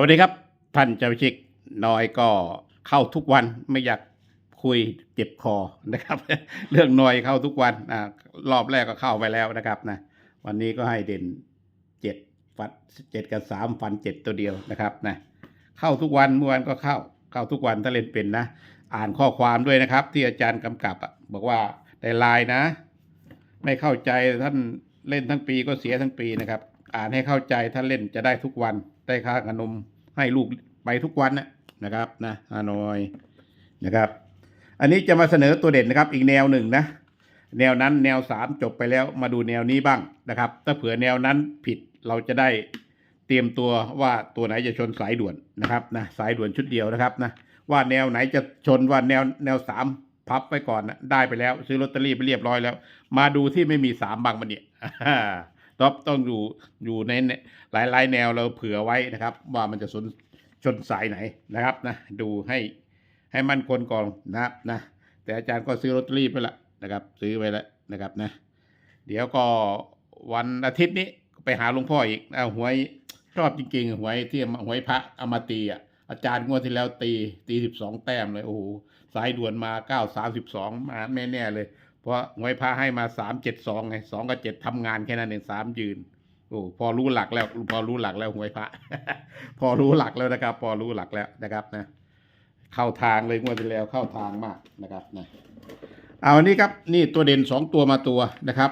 สวัสดีครับ ท่านเจ้าชิกน้อยก็เข้าทุกวันไม่อยากคุยเจ็บคอนะครับ เรื่องน้อยเข้าทุกวันอ่ารอบแรกก็เข้าไปแล้วนะครับนะวันนี้ก็ให้เด่นเจ็ดฟันเจ็ดกับสามฟันเจ็ดตัวเดียวนะครับนะเข้าทุกวันเมื่อวานก็เข้าเข้าทุกวันถ้าเล่นเป็นนะ อ่านข้อความด้วยนะครับ ที่อาจารย์กำกับอะบอกว่าได้ไลน์นะ ไม่เข้าใจท่านเล่นทั้งปีก็เสียทั้งปีนะครับ อ่านให้เข้าใจถ้าเล่นจะได้ทุกวันได้ค่าขนมให้ลูกไปทุกวันนะนะครับนะฮานอยนะครับ อันนี้จะมาเสนอตัวเด่นนะครับ อีกแนวหนึ่งนะแนวนั้นแนวสามจบไปแล้วมาดูแนวนี้บ้างนะครับ ถ้าเผื่อแนวนั้นผิดเราจะได้เตรียมตัวว่าตัวไหนจะชนสายด่วนนะครับนะสายด่วนชุดเดียวนะครับนะว่าแนวไหนจะชนว่าแนวแนวสามพับไว้ก่อนนะได้ไปแล้ว ซื้อลอตเตอรี่ไปเรียบร้อยแล้ว มาดูที่ไม่มีสามบางมันเนี่ย ต้องต้องอยู่อยู่ในหลายหลายๆ แนวเราเผื่อไว้นะครับ ว่ามันจะชนชนสายไหนนะครับนะดูให้ให้มั่นคงก่อนนะครับนะแต่อาจารย์ก็ซื้อลอตเตอรี่ไปละนะครับ ซื้อไปแล้วนะครับนะ เดี๋ยวก็วันอาทิตย์นี้ไปหาหลวงพ่ออีกเอาหวยชอบจริงๆหวยที่หวยพระอามาตีอะอาจารย์งวดที่แล้วตีตีสิบสองแต้มเลยโอ้โหสายด่วนมาเก้าสามสิบสองมาแม่แน่เลย เพราะหวยพระให้มาสามเจ็ดสองไงสองกับเจ็ดทำงานแค่นั้นเองสามยืนโอ้พอรู้หลักแล้ว พอรู้หลักแล้วหวยพระ พอรู้หลักแล้วนะครับ พอรู้หลักแล้วนะครับนะ เข้าทางเลยงวดที่แล้วเข้าทางมากนะครับนะเอาอันนี้ครับนี่ตัวเด่นสองตัวมาตัวนะครับ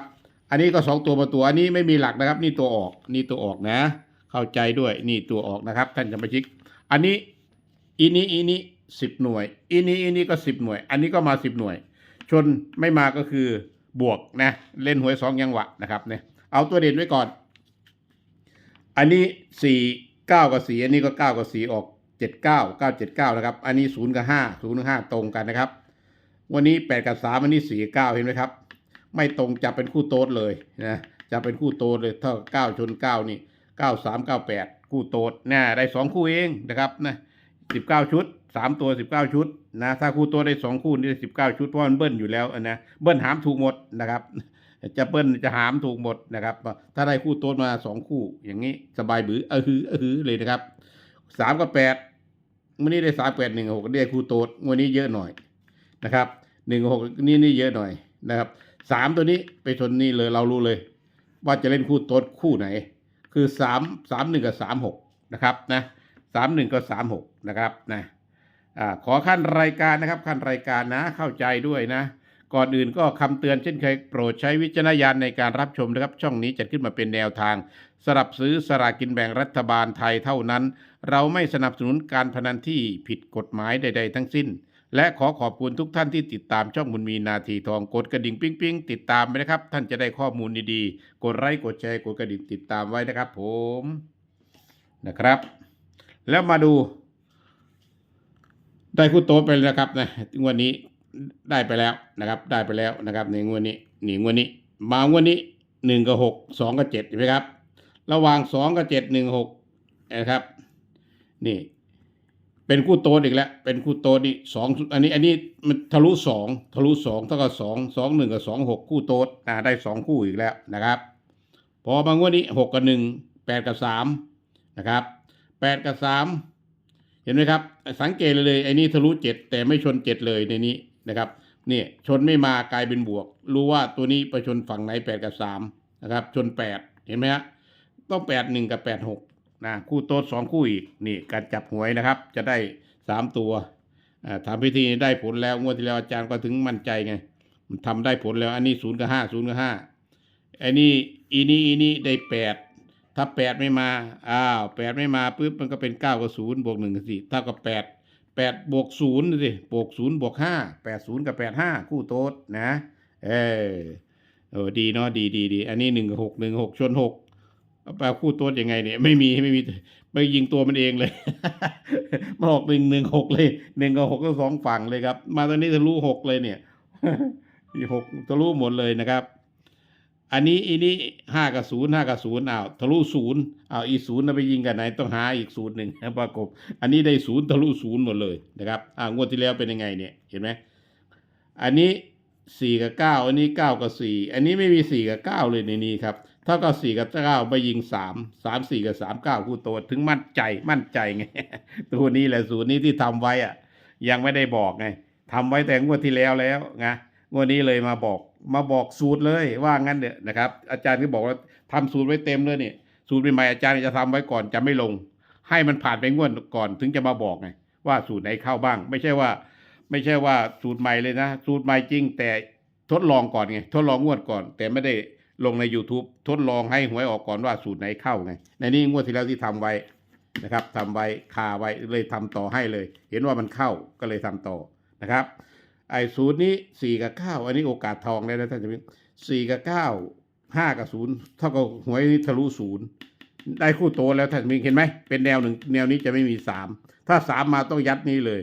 อันนี้ก็สองตัวมาตัวอันนี้ไม่มีหลักนะครับ นี่ตัวออกนี่ตัวออกนะ เข้าใจด้วยนี่ตัวออกนะครับ ท่านสมาชิก อันนี้อีนี้อีนี้สิบหน่วยอีนี้อีนี้ก็สิบหน่วย อันนี้ก็มาสิบหน่วย ชนไม่มาก็คือบวกนะเล่นหวยสองยังหวะนะครับเนี่ยเอาตัวเด่นไว้ก่อน อันนี้สี่เก้ากับสี่อันนี้ก็เก้ากับสี่ออกเจ็ดเก้าเก้าเจ็ดเก้านะครับ อันนี้ศูนย์กับห้าศูนย์ห้าตรงกันนะครับ วันนี้แปดกับสามอันนี้สี่เก้าเห็นไหมครับ ไม่ตรงจะเป็นคู่โต๊ดเลยนะจะเป็นคู่โต๊ดเลยเท่าเก้าชนเก้านี่เก้าสามเก้าแปดคู่โต๊ดน่ได้สองคู่เองนะครับนะสิบเก้าชุด สามตัวสิบเก้าชุดนะถ้าคู่ต๊ดได้สองคู่นี่ได้สิบเก้าชุดเพราะมันเบิ้ลอยู่แล้วนะเบิ้ลหามถูกหมดนะครับ จะเบิ้ลจะหามถูกหมดนะครับ ถ้าได้คู่ต๊ดมาสองคู่ อย่างนี้สบายบือเออฮือเออฮือเลยนะครับสามกับแปดวันนี้ได้สามแปดหนึ่งหกได้คู่โต๊ดวันนี้เยอะหน่อยนะครับหนึ่งหกนี่นี่เยอะหน่อยนะครับสามตัวนี้ไปชนนี่เลยเรารู้เลย ว่าจะเล่นคู่โต๊ดคู่ไหน คือสามสามหนึ่งกับสามหกนะครับนะสามหนึ่งกับสามหกนะครับนะ อขอขั้นรายการนะครับขั้นรายการนะเข้าใจด้วยนะ ก่อนอื่นก็คำเตือนเช่นเคยโปรดใช้วิจารณญาณในการรับชมนะครับ ช่องนี้จัดขึ้นมาเป็นแนวทางสลับซื้อสลากกินแบ่งรัฐบาลไทยเท่านั้น เราไม่สนับสนุนการพนันที่ผิดกฎหมายใด ๆ ทั้งสิ้น และขอขอบคุณทุกท่านที่ติดตามช่องบุญมีนาทีทองกดกระดิ่งปิ๊งปิ๊งติดตามไปนะครับ ท่านจะได้ข้อมูลดีๆกดไลค์กดแชร์กดกระดิ่งติดตามไว้นะครับ ผมนะครับ แล้วมาดู ได้คู่โต๊ะไปแล้วนะครับนะงวดนี้ได้ไปแล้วนะครับ ได้ไปแล้วนะครับในงวดนี้หนีงวดนี้ มางวดนี้หนึ่งกับหกสองกับเจ็ดใช่ไหมครับ ระหว่างสองกับเจ็ดหนึ่งหกนะครับ นี่ เป็นคู่โต๊ดอีกแล้ว เป็นคู่โต๊ดนี่สองอันนี้ อันนี้มันทะลุสองทะลุสองเท่ากับสองสองหนึ่งกับสองหกคู่โต๊ดนะได้สองคู่อีกแล้วนะครับ พอมางวดนี้หกกับหนึ่งแปดกับสามนะครับแปดกับสาม เห็นไหมครับ สังเกตเลยไอ้นี่ทะลุเจ็ดแต่ไม่ชนเจ็ดเลยในนี้นะครับนี่ชนไม่มากลายเป็นบวก รู้ว่าตัวนี้ไปชนฝั่งไหนแปดกับสามนะครับ ชนแปดเห็นไหมฮะต้องแปดหนึ่งกับแปดหกนะคู่โต๊ดสองคู่อีกนี่การจับหวยนะครับ จะได้สามตัวอ่าทำพิธีได้ผลแล้วงวดที่แล้วอาจารย์ก็ถึงมั่นใจไงมันทำได้ผลแล้ว อันนี้ศูนย์กับห้าศูนย์กับห้าไอ้นี่อีนี่อีนี่ได้แปด ถ้าแปดไม่มาอ้าวแปดไม่มาปุ๊บมันก็เป็นเก้ากับศูนย์บวกหนึ่งกับสี่เท่ากับแปดแปดบวกศูนย์สิบวกศูนย์บวกห้าแปดศูนย์กับแปดห้าคู่โต๊ดนะ เออเออดีเนาะดีดีดีอันนี้หนึ่งหกหนึ่งหกชนหกแปลคู่โต๊ดยังไงเนี่ยไม่มีไม่มีไปยิงตัวมันเองเลยมาออกหนึ่งหนึ่งหกเลยหนึ่งกับหกก็สองฝั่งเลยครับ มาตอนนี้ทะลุหกเลยเนี่ยหกทะลุหมดเลยนะครับ อันนี้อีนี้ห้ากับศูนย์ห้ากับศูนย์อ้าวทะลุศูนย์อ้าวอีศูนย์น่ะไปยิงกันไหนต้องหาอีกศูนย์หนึ่งนะประกบอันนี้ได้ศูนย์ทะลุศูนย์หมดเลยนะครับอ่างวดที่แล้วเป็นยังไงเนี่ยเห็นไหมอันนี้สี่กับเก้าอันนี้เก้ากับสี่อันนี้ไม่มีสี่กับเก้าเลยในนี้ครับเท่ากับสี่กับเก้าไปยิงสามสามสี่กับสามเก้าคู่โตถึงมั่นใจมั่นใจไงตัวนี้แหละสูตรนี้ที่ทำไว้อะยังไม่ได้บอกไงทำไว้แต่งวดที่แล้วแล้วนะงวดนี้เลยมาบอก มาบอกสูตรเลยว่างั้นเนี่ยนะครับ อาจารย์ก็บอกว่าทำสูตรไว้เต็มเลยนี่สูตรใหม่ๆอาจารย์จะทำไว้ก่อนจะไม่ลง ให้มันผ่านไปงวดก่อนถึงจะมาบอกไงว่าสูตรไหนเข้าบ้าง ไม่ใช่ว่า ไม่ใช่ว่าสูตรใหม่เลยนะ สูตรใหม่จริง แต่ทดลองก่อนไงทดลองงวดก่อน แต่ไม่ได้ลงใน YouTube ทดลองให้หวยออกก่อนว่าสูตรไหนเข้าไงในนี้งวดที่แล้วที่ทำไว้นะครับทำไว้คาไว้เลยทำต่อให้เลย เห็นว่ามันเข้าก็เลยทำต่อนะครับ ไอ้สูตรนี้สี่กับเก้าอันนี้โอกาสทองเลยนะท่านจะเป็นสี่กับเก้าห้ากับศูนย์เท่ากับหวยทะลุศูนย์ได้คู่โตแล้วท่านมิงเห็นไหมเป็นแนวหนึ่งแนวนี้จะไม่มีสามถ้าสามมาต้องยัดนี้เลย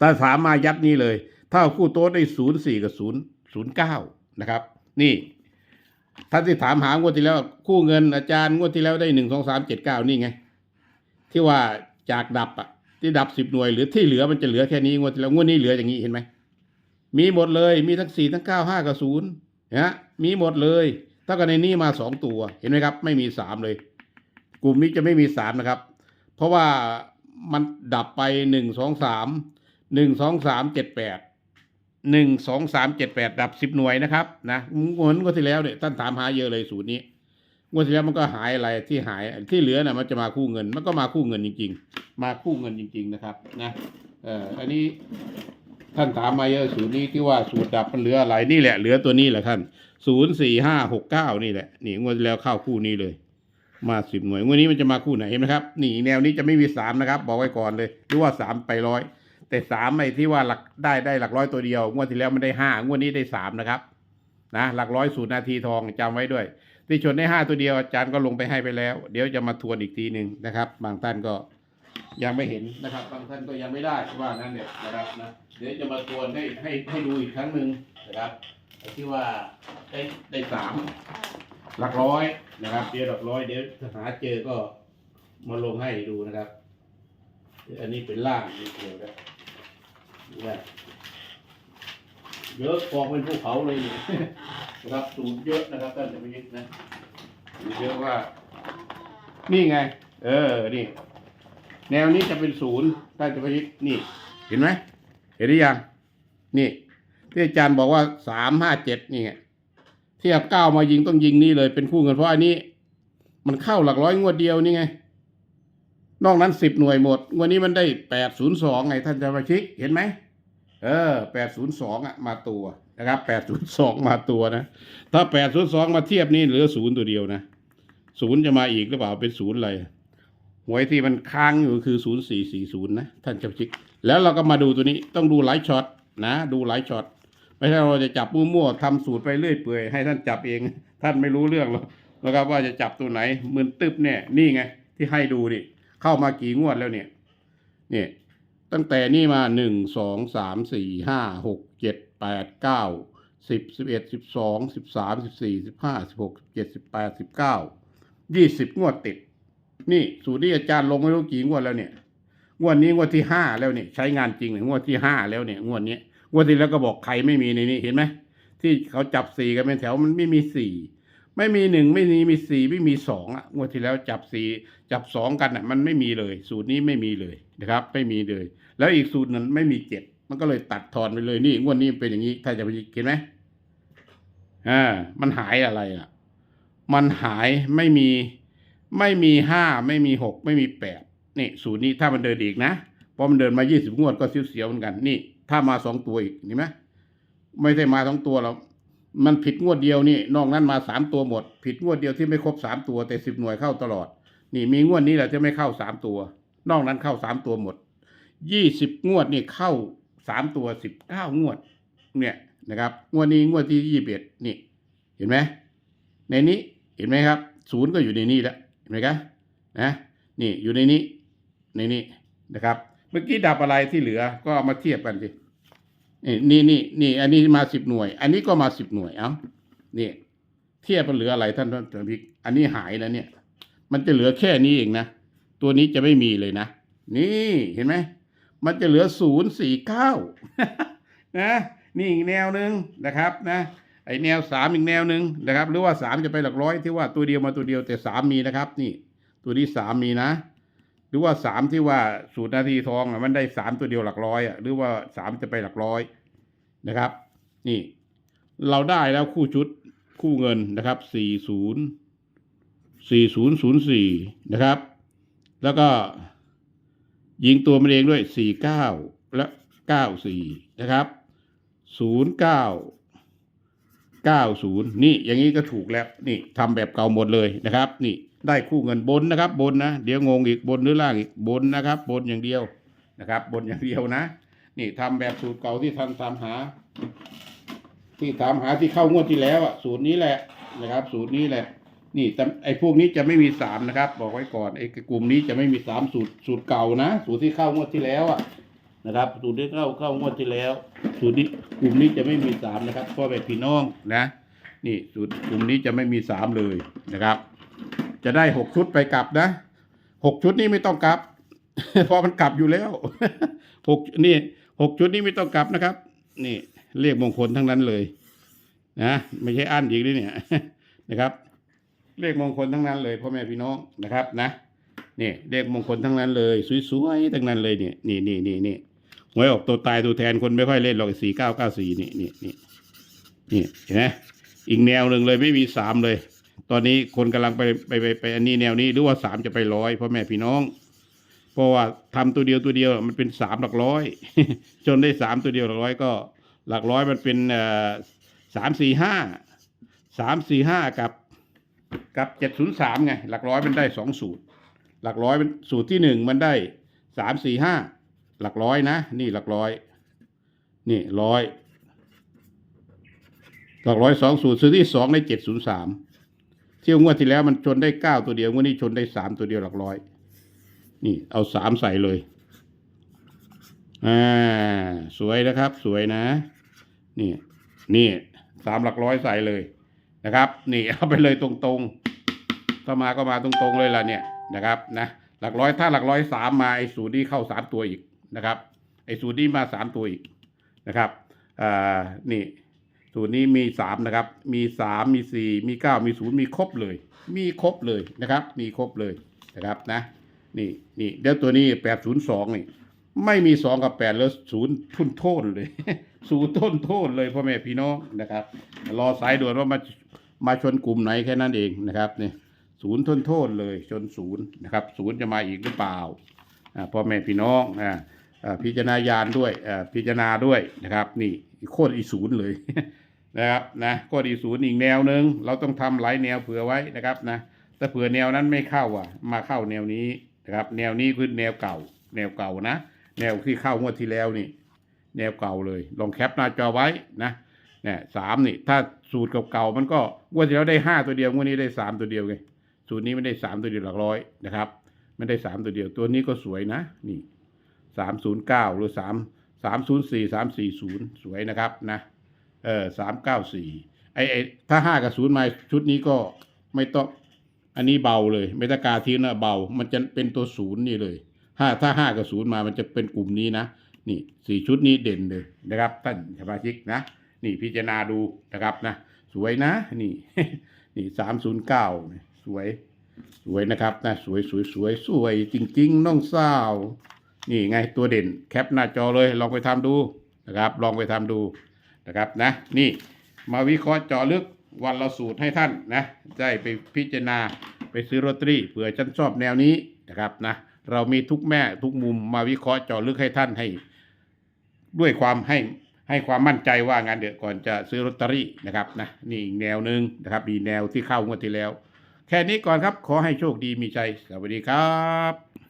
ถ้าสามมายัดนี้เลย ถ้าคู่โตได้ศูนย์สี่กับศูนย์ศูนย์เก้านะครับ นี่ท่านที่ถามหางวดที่แล้ว คู่เงินอาจารย์งวดที่แล้วได้หนึ่งสองสามเจ็ดเก้านี่ไง ที่ว่าจากดับอะ ที่ดับสิบหน่วยหรือที่เหลือมันจะเหลือแค่นี้งวดที่แล้วงวดนี้เหลืออย่างนี้เห็นไหมมีหมดเลยมีทั้งสี่ทั้งเก้าห้ากับศูนย์นะมีหมดเลยถ้ากันในนี้มาสองตัวเห็นไหมครับ ไม่มีสามเลย กลุ่มนี้จะไม่มีสามนะครับ เพราะว่ามันดับไปหนึ่งสองสามหนึ่งสองสามเจ็ดแปดหนึ่งสองสามเจ็ดแปดดับสิบหน่วยนะครับนะงวดงวดที่แล้วเนี่ยท่านถามหาเยอะเลยสูตรนี้ งวดที่แล้วมันก็หายอะไรที่หายที่เหลือน่ะมันจะมาคู่เงิน มันก็มาคู่เงินจริง ๆ มาคู่เงินจริง ๆนะครับ นะเอ่ออันนี้ท่านถามมาเยอะสูตรนี้ที่ว่าสูตรดับมันเหลืออะไรนี่แหละเหลือตัวนี้แหละท่านศูนย์สี่ห้าหกเก้านี่แหละนี่งวดแล้วเข้าคู่นี้เลย มาสิบหน่วยงวดนี้มันจะมาคู่ไหนเห็นไหมครับนี่แนวนี้จะไม่มีสามนะครับ บอกไว้ก่อนเลยหรือว่าสามไปร้อยแต่สามไอ้ที่ว่าหลักได้ได้หลักร้อยตัวเดียวงวดที่แล้วมันได้ห้างวดนี้ได้สามนะครับนะหลักร้อยสูตรนาทีทองจำไว้ด้วย ที่ชนได้ห้าตัวเดียวอาจารย์ก็ลงไปให้ไปแล้ว เดี๋ยวจะมาทวนอีกทีหนึ่งนะครับ บางท่านก็ยังไม่เห็นนะครับ บางท่านก็ยังไม่ได้ว่างั้นเนี่ยนะครับนะเดี๋ยวจะมาทวนให้ให้ให้ดูอีกครั้งหนึ่งนะครับที่ว่าได้ได้สามหลักร้อยนะครับเดี๋ยวหลักร้อยเดี๋ยวถ้าหาเจอก็มาลงให้ดูนะครับ อันนี้เป็นล่างนี่เดียวนะนี่นะเยอะกองเป็นภูเขาเลยนี่ นะครับสูตรเยอะนะครับท่านจะไม่ยึดนะสูตรเยอะว่า นี่ไง เออ นี่ แนวนี้จะเป็นศูนย์ท่านจะไม่ยึดนี่ เห็นไหม เห็นหรือยัง นี่ ที่อาจารย์บอกว่าสามห้าเจ็ดนี่ไงเทียบเก้ามายิงต้องยิงนี่เลยเป็นคู่เงินเพราะอันนี้ มันเข้าหลักร้อยงวดเดียวนี่ไง นอกนั้นสิบหน่วยหมดงวดนี้มันได้แปดศูนย์สองไงท่านจะมาชิกเห็นไหมเออแปดศูนย์สองอะ มาตัว นะครับแปดศูนย์สองมาตัวนะ ถ้าแปดศูนย์สองมาเทียบนี่เหลือศูนย์ตัวเดียวนะศูนย์จะมาอีกหรือเปล่าเป็นศูนย์อะไรหวยที่มันค้างอยู่คือศูนย์สี่สี่ศูนย์นะท่านจะชิก แล้วเราก็มาดูตัวนี้ต้องดูหลายช็อตนะ ดูหลายช็อตไม่ใช่เราจะจับมั่วๆทำสูตรไปเรื่อยเปื่อยให้ท่านจับเอง ท่านไม่รู้เรื่องหรอกนะครับว่าจะจับตัวไหนมึนตึบเนี่ยนี่ไง ที่ให้ดูนี่เข้ามากี่งวดแล้วเนี่ยเนี่ยตั้งแต่นี่มาหนึ่งสองสามสี่ห้าหก แปดเก้าสิบสิบเอ็ดสิบสองสิบสามสิบสี่สิบห้าสิบหกสิบเจ็ดสิบแปดสิบเก้ายี่สิบงวดติด นี่สูตรที่อาจารย์ลงไม่รู้กี่งวดแล้วเนี่ยงวดนี้งวดที่ห้าแล้วเนี่ยใช้งานจริงเนี่ยงวดที่ห้าแล้วเนี่ยงวดนี้งวดที่แล้วก็บอกใครไม่มีในนี้เห็นไหมที่เขาจับสี่กันเป็นแถวมันไม่มีสี่ไม่มีหนึ่งไม่มีมีสี่ไม่มีสองอะงวดที่แล้วจับสี่จับสองกันอะ มันไม่มีเลย สูตรนี้ไม่มีเลยนะครับ ไม่มีเลย แล้วอีกสูตรนั้นไม่มีเจ็ด มันก็เลยตัดทอนไปเลยนี่งวดนี้เป็นอย่างนี้ ถ้าจะไปเห็นไหมอ่ามันหายอะไรอะ มันหายไม่มีไม่มีห้าไม่มีหกไม่มีแปดนี่สูตรนี้ถ้ามันเดินอีกนะพอมันเดินมายี่สิบงวดก็เสียวๆเหมือนกัน นี่ถ้ามาสองตัวอีกเห็นไหมไม่ใช่มาสองตัวเรามันผิดงวดเดียวนี่นอกนั้นมาสามตัวหมด ผิดงวดเดียวที่ไม่ครบสามตัวแต่สิบหน่วยเข้าตลอด นี่มีงวดนี้แหละที่ไม่เข้าสามตัว นอกนั้นเข้าสามตัวหมดยี่สิบงวดนี่เข้า สามตัวสิบเก้างวด เนี่ยนะครับ งวดนี้งวดที่ยี่สิบเอ็ดนี่ เห็นไหมในนี้เห็นไหมครับศูนย์ก็อยู่ในนี้แล้วเห็นไหมครับนะนี่อยู่ในนี้ในนี้นะครับ เมื่อกี้ดับอะไรที่เหลือก็เอามาเทียบกันสินี่นี่นี่อันนี้มาสิบหน่วย อันนี้ก็มาสิบหน่วยเอ้านี่เทียบมันเหลืออะไรท่านท่านท่านพิกอันนี้หายแล้วเนี่ย มันจะเหลือแค่นี้เองนะ ตัวนี้จะไม่มีเลยนะ นี่เห็นไหม มันจะเหลือศูนย์สี่เก้านะนี่อีกแนวหนึ่งนะครับนะไอแนวสามอีกแนวหนึ่งนะครับ หรือว่าสามจะไปหลักร้อยที่ว่าตัวเดียวมาตัวเดียวแต่สามมีนะครับ นี่ ตัวนี้สามมีนะ หรือว่าสามที่ว่าสูตรนาทีทองอะมันได้สามตัวเดียวหลักร้อยอะหรือว่าสามจะไปหลักร้อยนะครับ นี่ เราได้แล้วคู่ชุดคู่เงินนะครับสี่ศูนย์สี่ศูนย์ศูนย์สี่นะครับ แล้วก็ ยิงตัวมันเองด้วยสี่เก้าและเก้าสี่นะครับศูนย์เก้าเก้าศูนย์นี่อย่างนี้ก็ถูกแล้วนี่ทำแบบเก่าหมดเลยนะครับ นี่ได้คู่เงินบนนะครับ บนนะ เดี๋ยวงงอีกบนหรือล่างอีกบนนะครับ บนอย่างเดียวนะครับ บนอย่างเดียวนะ นี่ทำแบบสูตรเก่าที่ท่านทำหา ที่ถามหาที่เข้างวดที่แล้วอะสูตรนี้แหละนะครับ สูตรนี้แหละ นี่ไอ้พวกนี้จะไม่มีสามนะครับ บอกไว้ก่อนไอ้กลุ่มนี้จะไม่มีสามสูตรสูตรเก่านะ สูตรที่เข้างวดที่แล้วอะนะครับ สูตรที่เข้าเข้างวดที่แล้ว สูตรนี้กลุ่มนี้จะไม่มีสามนะครับพ่อแม่พี่น้องนะ นี่สูตรกลุ่มนี้จะไม่มีสามเลยนะครับ จะได้หกชุดไปกลับนะหกชุดนี้ไม่ต้องกลับเพราะมันกลับอยู่แล้วหกนี่หกชุดนี้ไม่ต้องกลับนะครับ นี่เลขมงคลทั้งนั้นเลย นะ ไม่ใช่อั้นอีกด้วยเนี่ยนะครับ เลขมงคลทั้งนั้นเลยพ่อแม่พี่น้องนะครับนะนี่เลขมงคลทั้งนั้นเลยสวยๆทั้งนั้นเลยเนี่ยนี่นี่นี่นี่หวยออกตัวตายตัวแทนคนไม่ค่อยเล่นหรอกสี่เก้าเก้าสี่นี่นี่นี่นี่เห็นไหมอีกแนวหนึ่งเลยไม่มีสามเลย ตอนนี้คนกำลังไปไปไปไปอันนี้แนวนี้หรือว่าสามจะไปร้อยพ่อแม่พี่น้อง เพราะว่าทำตัวเดียวตัวเดียวมันเป็นสามหลักร้อย จนได้สามตัวเดียวหลักร้อยก็ หลักร้อยมันเป็นเอ่อสามสี่ห้าสามสี่ห้ากับ กับเจ็ดศูนย์สามไง หลักร้อยมันได้สองสูตร หลักร้อยมันสูตรที่หนึ่งมันได้สามสี่ห้าหลักร้อยนะ นี่หลักร้อย นี่ร้อยหลักร้อยสองสูตรสูตรที่สองได้เจ็ดศูนย์สามเที่ยวงวดที่แล้วมันชนได้เก้าตัวเดียวงวดนี้ชนได้สามตัวเดียวหลักร้อย นี่ เอาสามใส่เลยอ่าสวยนะครับ สวยนะ นี่ นี่สามหลักร้อยใส่เลย นะครับนี่เอาไปเลยตรงๆ ถ้ามาก็มาตรงๆเลยล่ะเนี่ยนะครับนะหลักร้อยถ้าหลักร้อยสามมาไอ้สูตรนี้เข้าสามตัวอีกนะครับไอ้สูตรนี้มาสามตัวอีกนะครับอ่านี่สูตรนี้มีสามนะครับ มีสามมีสี่มีเก้ามีศูนย์มีครบเลย มีครบเลยนะครับ มีครบเลยนะครับนะนี่นี่เดี๋ยวตัวนี้แปดศูนย์สองนี่ ไม่มีสองกับแปดแล้วศูนย์ทุนโทษเลยศูนย์ต้นโทษเลยพ่อแม่พี่น้องนะครับ รอสายด่วนว่ามามาชนกลุ่มไหนแค่นั้นเองนะครับเนี่ยศูนย์ทนโทษเลยชนศูนย์นะครับศูนย์จะมาอีกหรือเปล่าอ่าพ่อแม่พี่น้องอ่าพิจารณาญาณด้วยอ่าพิจารณาด้วยนะครับ นี่โคตรอีศูนย์เลยนะครับนะโคตรอีศูนย์อีกแนวหนึ่งเราต้องทำหลายแนวเผื่อไว้นะครับนะถ้าเผื่อแนวนั้นไม่เข้าอะ มาเข้าแนวนี้นะครับ แนวนี้คือแนวเก่า แนวเก่านะ แนวที่เข้างวดที่แล้วนี่ แนวเก่าเลย ลองแคปหน้าจอไว้นะเนี่ยสามนี่ ถ้าสูตรเก่าๆมันก็งวดที่แล้วได้ห้าตัวเดียวงวดนี้ได้สามตัวเดียวไงสูตรนี้ไม่ได้สามตัวเดียวหลักร้อยนะครับไม่ได้สามตัวเดียวตัวนี้ก็สวยนะนี่สามศูนย์เก้าหรือสามสามศูนย์สี่สามสี่ศูนย์สวยนะครับนะเออสามเก้าสี่ไอไอถ้าห้ากับศูนย์มาชุดนี้ก็ไม่ต้องอันนี้เบาเลยไม่ตากาทีนะเบา มันจะเป็นตัวศูนย์นี่เลย ถ้าถ้าห้ากับศูนย์มามันจะเป็นกลุ่มนี้นะ นี่สี่ชุดนี้เด่นเลยนะครับท่านสมาชิกนะ นี่พิจารณาดูนะครับนะ สวยนะ นี่ นี่สามศูนย์เก้าสวย สวยนะครับนะสวยสวยสวยสวย จริงๆน้องสาวนี่ไงตัวเด่นแคปหน้าจอเลยลองไปทำดูนะครับ ลองไปทำดูนะครับนะ นี่มาวิเคราะห์เจาะลึกวันละสูตรให้ท่านนะได้ไปพิจารณาไปซื้อลอตเตอรี่เผื่อฉันชอบแนวนี้นะครับนะ เรามีทุกแม่ทุกมุมมาวิเคราะห์เจาะลึกให้ท่านให้ ด้วยความให้ให้ความมั่นใจว่างานเดือก่อนจะซื้อลอตเตอรี่นะครับนะนี่อีกแนวหนึ่งนะครับมีแนวที่เข้างวดที่แล้ว แค่นี้ก่อนครับขอให้โชคดีมีใจสวัสดีครับ